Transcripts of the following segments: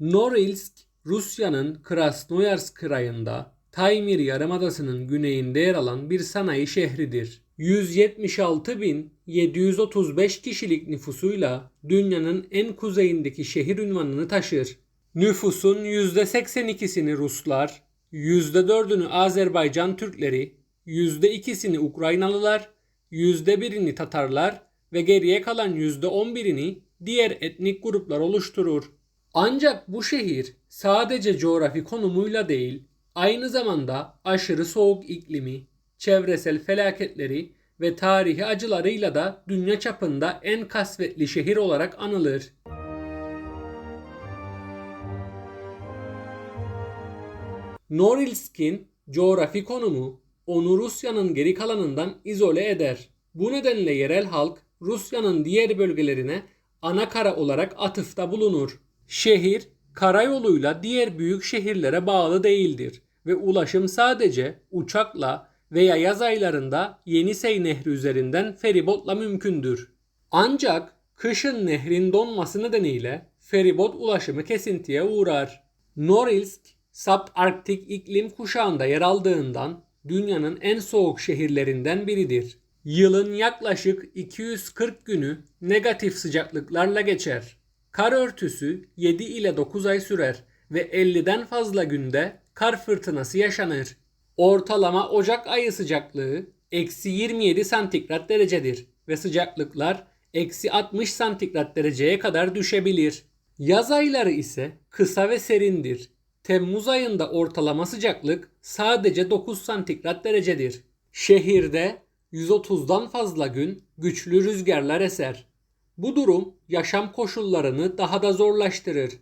Norilsk, Rusya'nın Krasnoyarsk krayında Taymir Yarımadası'nın güneyinde yer alan bir sanayi şehridir. 176.735 kişilik nüfusuyla dünyanın en kuzeyindeki şehir ünvanını taşır. Nüfusun %82'sini Ruslar, %4'ünü Azerbaycan Türkleri, %2'sini Ukraynalılar, %1'ini Tatarlar ve geriye kalan %11'ini diğer etnik gruplar oluşturur. Ancak bu şehir sadece coğrafi konumuyla değil, aynı zamanda aşırı soğuk iklimi, çevresel felaketleri ve tarihi acılarıyla da dünya çapında en kasvetli şehir olarak anılır. Norilsk'in coğrafi konumu onu Rusya'nın geri kalanından izole eder. Bu nedenle yerel halk Rusya'nın diğer bölgelerine ana kara olarak atıfta bulunur. Şehir karayoluyla diğer büyük şehirlere bağlı değildir ve ulaşım sadece uçakla veya yaz aylarında Yenisey Nehri üzerinden feribotla mümkündür. Ancak kışın nehrin donması nedeniyle feribot ulaşımı kesintiye uğrar. Norilsk, Subarktik iklim kuşağında yer aldığından dünyanın en soğuk şehirlerinden biridir. Yılın yaklaşık 240 günü negatif sıcaklıklarla geçer. Kar örtüsü 7 ile 9 ay sürer ve 50'den fazla günde kar fırtınası yaşanır. Ortalama Ocak ayı sıcaklığı eksi 27 santigrat derecedir ve sıcaklıklar eksi 60 santigrat dereceye kadar düşebilir. Yaz ayları ise kısa ve serindir. Temmuz ayında ortalama sıcaklık sadece 9 santigrat derecedir. Şehirde 130'dan fazla gün güçlü rüzgarlar eser. Bu durum yaşam koşullarını daha da zorlaştırır.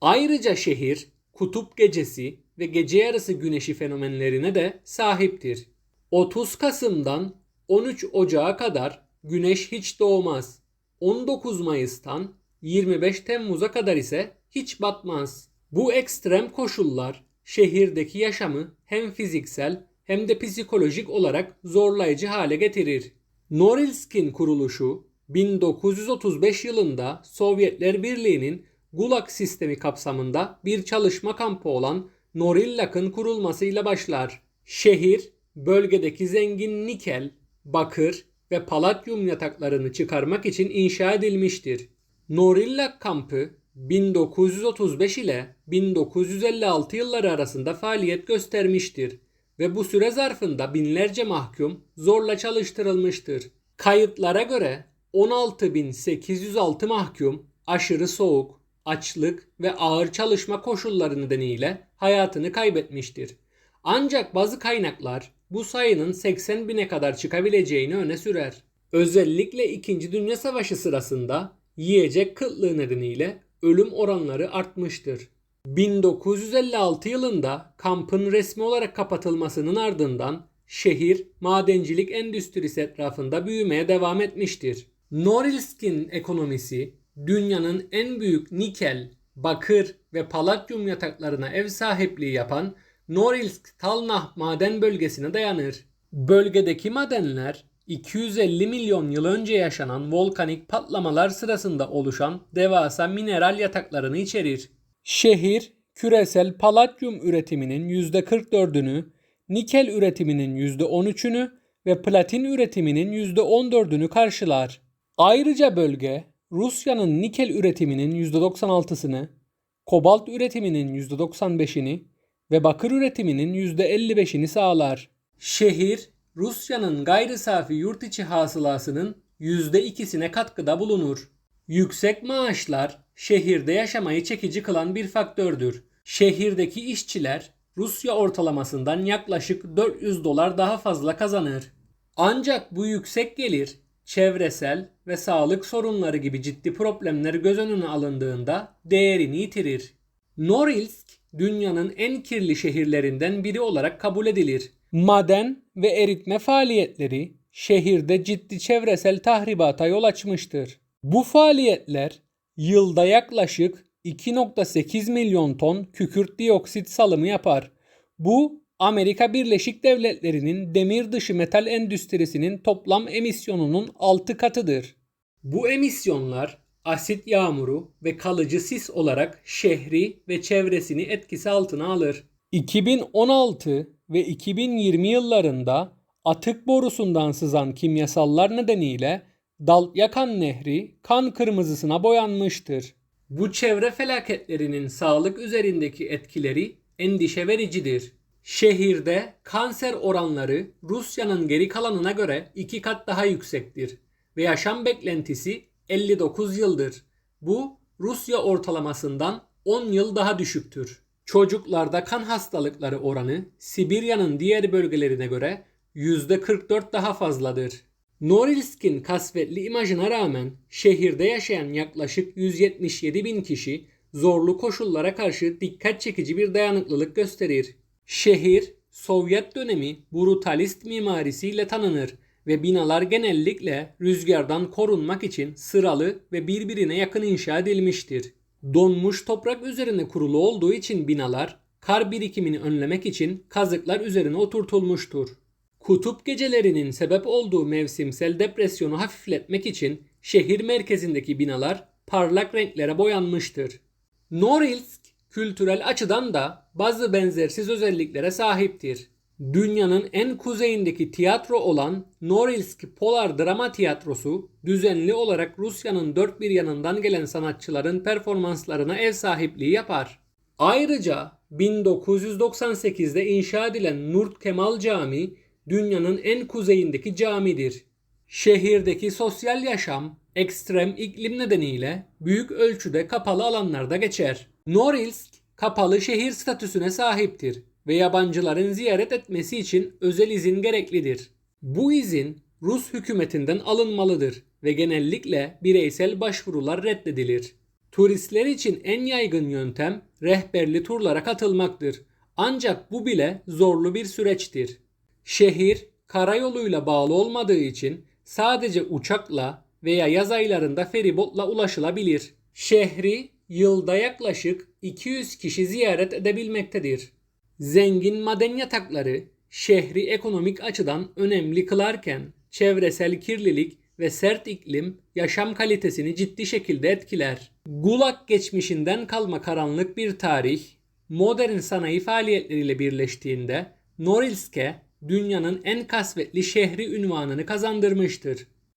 Ayrıca şehir kutup gecesi ve gece yarısı güneşi fenomenlerine de sahiptir. 30 Kasım'dan 13 Ocağı kadar güneş hiç doğmaz. 19 Mayıs'tan 25 Temmuz'a kadar ise hiç batmaz. Bu ekstrem koşullar şehirdeki yaşamı hem fiziksel hem de psikolojik olarak zorlayıcı hale getirir. Norilsk'in kuruluşu 1935 yılında Sovyetler Birliği'nin Gulag sistemi kapsamında bir çalışma kampı olan Norillak'ın kurulmasıyla başlar. Şehir bölgedeki zengin nikel, bakır ve paladyum yataklarını çıkarmak için inşa edilmiştir. Norillak kampı 1935 ile 1956 yılları arasında faaliyet göstermiştir ve bu süre zarfında binlerce mahkum zorla çalıştırılmıştır. Kayıtlara göre 16.806 mahkum aşırı soğuk, açlık ve ağır çalışma koşulları nedeniyle hayatını kaybetmiştir. Ancak bazı kaynaklar bu sayının 80 bine kadar çıkabileceğini öne sürer. Özellikle 2. Dünya Savaşı sırasında yiyecek kıtlığı nedeniyle ölüm oranları artmıştır. 1956 yılında kampın resmi olarak kapatılmasının ardından şehir madencilik endüstrisi etrafında büyümeye devam etmiştir. Norilsk'in ekonomisi dünyanın en büyük nikel, bakır ve paladyum yataklarına ev sahipliği yapan Norilsk Talnah maden bölgesine dayanır. Bölgedeki madenler 250 milyon yıl önce yaşanan volkanik patlamalar sırasında oluşan devasa mineral yataklarını içerir. Şehir küresel paladyum üretiminin %44'ünü, nikel üretiminin %13'ünü ve platin üretiminin %14'ünü karşılar. Ayrıca bölge Rusya'nın nikel üretiminin %96'sını, kobalt üretiminin %95'ini ve bakır üretiminin %55'ini sağlar. Şehir Rusya'nın gayri safi yurt içi hasılasının %2'sine katkıda bulunur. Yüksek maaşlar şehirde yaşamayı çekici kılan bir faktördür. Şehirdeki işçiler Rusya ortalamasından yaklaşık 400 dolar daha fazla kazanır. Ancak bu yüksek gelir çevresel ve sağlık sorunları gibi ciddi problemler göz önüne alındığında değerini yitirir. Norilsk dünyanın en kirli şehirlerinden biri olarak kabul edilir. Maden ve eritme faaliyetleri şehirde ciddi çevresel tahribata yol açmıştır. Bu faaliyetler yılda yaklaşık 2.8 milyon ton kükürt dioksit salımı yapar. Bu Amerika Birleşik Devletleri'nin demir dışı metal endüstrisinin toplam emisyonunun 6 katıdır. Bu emisyonlar asit yağmuru ve kalıcı sis olarak şehri ve çevresini etkisi altına alır. 2016 ve 2020 yıllarında atık borusundan sızan kimyasallar nedeniyle Dalyakan Nehri kan kırmızısına boyanmıştır. Bu çevre felaketlerinin sağlık üzerindeki etkileri endişe vericidir. Şehirde kanser oranları Rusya'nın geri kalanına göre iki kat daha yüksektir ve yaşam beklentisi 59 yıldır. Bu Rusya ortalamasından 10 yıl daha düşüktür. Çocuklarda kan hastalıkları oranı Sibirya'nın diğer bölgelerine göre %44 daha fazladır. Norilsk'in kasvetli imajına rağmen şehirde yaşayan yaklaşık 177 bin kişi zorlu koşullara karşı dikkat çekici bir dayanıklılık gösterir. Şehir Sovyet dönemi brutalist mimarisiyle tanınır ve binalar genellikle rüzgardan korunmak için sıralı ve birbirine yakın inşa edilmiştir. Donmuş toprak üzerine kurulu olduğu için binalar kar birikimini önlemek için kazıklar üzerine oturtulmuştur. Kutup gecelerinin sebep olduğu mevsimsel depresyonu hafifletmek için şehir merkezindeki binalar parlak renklere boyanmıştır. Norilsk kültürel açıdan da bazı benzersiz özelliklere sahiptir. Dünyanın en kuzeyindeki tiyatro olan Norilsk Polar Drama Tiyatrosu düzenli olarak Rusya'nın dört bir yanından gelen sanatçıların performanslarına ev sahipliği yapar. Ayrıca 1998'de inşa edilen Nurt Kemal Camii dünyanın en kuzeyindeki camidir. Şehirdeki sosyal yaşam ekstrem iklim nedeniyle büyük ölçüde kapalı alanlarda geçer. Norilsk kapalı şehir statüsüne sahiptir ve yabancıların ziyaret etmesi için özel izin gereklidir. Bu izin Rus hükümetinden alınmalıdır ve genellikle bireysel başvurular reddedilir. Turistler için en yaygın yöntem rehberli turlara katılmaktır. Ancak bu bile zorlu bir süreçtir. Şehir karayoluyla bağlı olmadığı için sadece uçakla veya yaz aylarında feribotla ulaşılabilir. Şehri yılda yaklaşık 200 kişi ziyaret edebilmektedir. Zengin maden yatakları şehri ekonomik açıdan önemli kılarken çevresel kirlilik ve sert iklim yaşam kalitesini ciddi şekilde etkiler. Gulag geçmişinden kalma karanlık bir tarih modern sanayi faaliyetleriyle birleştiğinde Norilsk'e dünyanın en kasvetli şehri ünvanını kazandırmıştır.